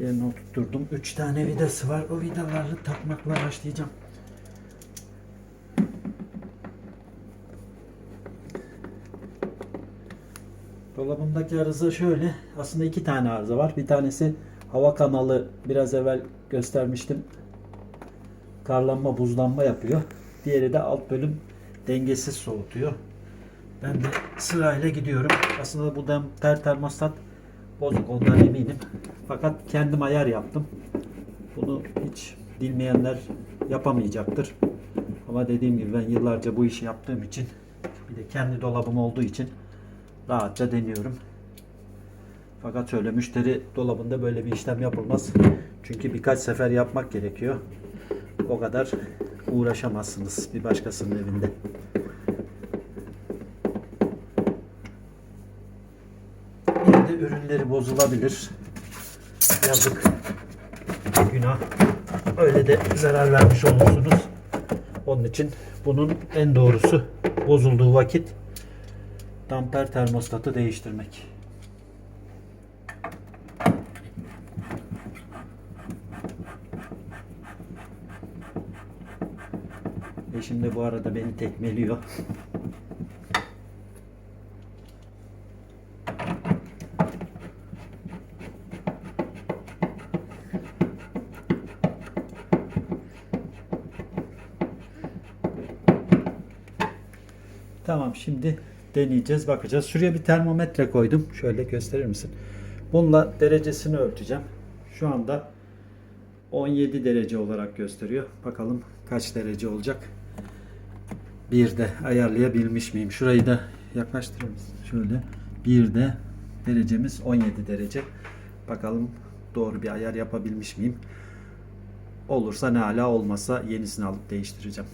yerine oturtturdum. 3 tane vidası var. O vidaları takmakla başlayacağım. Dolabımdaki arıza şöyle. Aslında iki tane arıza var. Bir tanesi hava kanalı biraz evvel göstermiştim. Karlanma, buzlanma yapıyor. Diğeri de alt bölüm dengesiz soğutuyor. Ben de sırayla gidiyorum. Aslında bu damper termostat bozuk ondan eminim. Fakat kendim ayar yaptım. Bunu hiç bilmeyenler yapamayacaktır. Ama dediğim gibi ben yıllarca bu işi yaptığım için bir de kendi dolabım olduğu için rahatça deniyorum. Fakat şöyle müşteri dolabında böyle bir işlem yapılmaz. Çünkü birkaç sefer yapmak gerekiyor. O kadar uğraşamazsınız bir başkasının evinde. Yine de ürünleri bozulabilir. Yazık. Günah. Öyle de zarar vermiş olursunuz. Onun için bunun en doğrusu bozulduğu vakit damper termostatı değiştirmek. Eşim de bu arada beni tekmeliyor. Tamam şimdi deneyeceğiz bakacağız. Şuraya bir termometre koydum. Şöyle gösterir misin? Bununla derecesini ölçeceğim. Şu anda 17 derece olarak gösteriyor. Bakalım kaç derece olacak. Bir de ayarlayabilmiş miyim? Şurayı da yaklaştırır mısın? Şöyle bir de derecemiz 17 derece. Bakalım doğru bir ayar yapabilmiş miyim? Olursa ne ala olmazsa yenisini alıp değiştireceğim.